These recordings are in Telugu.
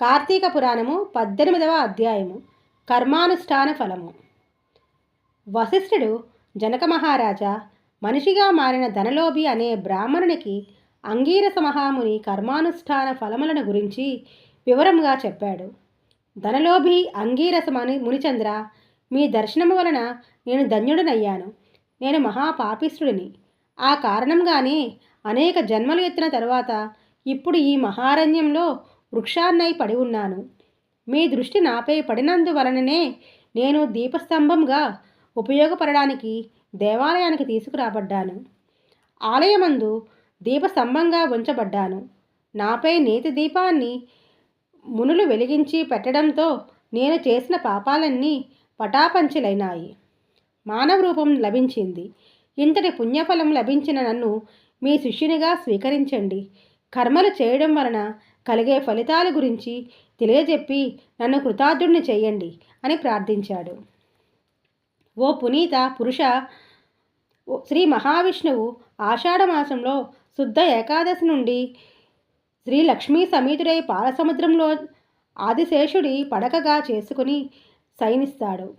కార్తీక పురాణము పద్దెనిమిదవ అధ్యాయము. కర్మానుష్ఠాన ఫలము. వశిష్ఠుడు జనక మహారాజా మనిషిగా మారిన ధనలోభి అనే బ్రాహ్మణునికి అంగీరస మహాముని కర్మానుష్ఠాన ఫలములను గురించి వివరంగా చెప్పాడు. ధనలోభి అంగీరస మని మునిచంద్ర మీ దర్శనము వలన నేను ధన్యుడనయ్యాను. నేను మహాపాపిష్ఠుడిని. ఆ కారణంగానే అనేక జన్మలు ఎత్తిన తర్వాత ఇప్పుడు ఈ మహారణ్యంలో వృక్షాన్నై పడి ఉన్నాను. మీ దృష్టి నాపై పడినందువలననే నేను దీపస్తంభంగా ఉపయోగపడడానికి దేవాలయానికి తీసుకురాబడ్డాను. ఆలయమందు దీపస్తంభంగా ఉంచబడ్డాను. నాపై నేతి దీపాన్ని మునులు వెలిగించి పెట్టడంతో నేను చేసిన పాపాలన్నీ పటాపంచలైనాయి. మానవ రూపం లభించింది. ఇంతటి పుణ్యఫలం లభించిన నన్ను మీ శిష్యునిగా స్వీకరించండి. కర్మలు చేయడం వలన కలిగే ఫలితాల గురించి తెలియజెప్పి నన్ను కృతార్థుడిని చేయండి అని ప్రార్థించాడు. ఓ పునీత పురుష శ్రీ మహావిష్ణువు ఆషాఢమాసంలో శుద్ధ ఏకాదశి నుండి శ్రీ లక్ష్మీ సమేతుడై పాలసముద్రంలో ఆదిశేషుడి పడకగా చేసుకుని శయనిస్తాడు.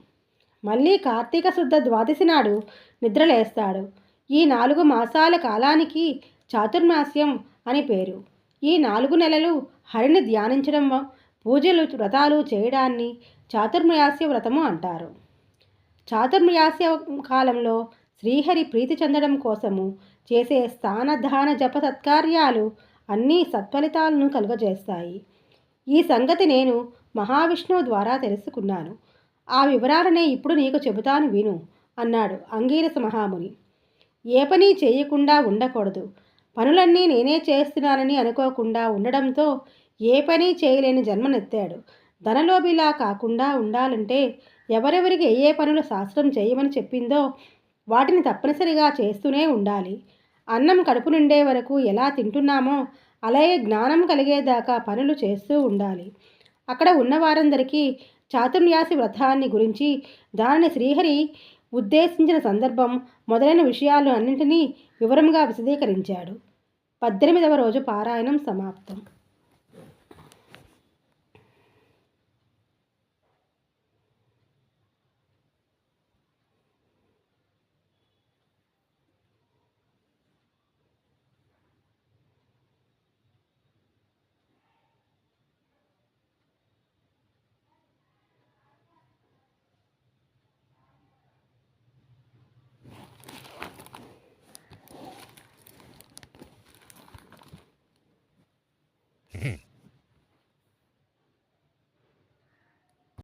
మళ్ళీ కార్తీక శుద్ధ ద్వాదశి నాడు నిద్రలేస్తాడు. ఈ నాలుగు మాసాల కాలానికి చాతుర్మాస్యం అని పేరు. ఈ నాలుగు నెలలు హరిని ధ్యానించడం పూజలు వ్రతాలు చేయడాన్ని చాతుర్మయాస్య వ్రతము అంటారు. చాతుర్మయాస్య కాలంలో శ్రీహరి ప్రీతి చెందడం కోసము చేసే స్థానధాన జప సత్కార్యాలు అన్నీ సత్ఫలితాలను కలుగజేస్తాయి. ఈ సంగతి నేను మహావిష్ణువు ద్వారా తెలుసుకున్నాను. ఆ వివరాలనే ఇప్పుడు నీకు చెబుతాను విను అన్నాడు అంగీరస మహాముని. ఏ పని చేయకుండా ఉండకూడదు. పనులన్నీ నేనే చేస్తున్నానని అనుకోకుండా ఉండడంతో ఏ పని చేయలేని జన్మనెత్తాడు. ధనలోభిలా కాకుండా ఉండాలంటే ఎవరెవరికి ఏ ఏ పనులు శాస్త్రం చేయమని చెప్పిందో వాటిని తప్పనిసరిగా చేస్తూనే ఉండాలి. అన్నం కడుపు నిండే వరకు ఎలా తింటున్నామో అలాగే జ్ఞానం కలిగేదాకా పనులు చేస్తూ ఉండాలి. అక్కడ ఉన్నవారందరికీ చాతుర్యాసి వ్రతాన్ని గురించి దానిని శ్రీహరి ఉద్దేశించిన సందర్భం మొదలైన విషయాలు అన్నింటినీ వివరంగా విశదీకరించాడు. పద్దెనిమిదవ రోజు పారాయణం సమాప్తం.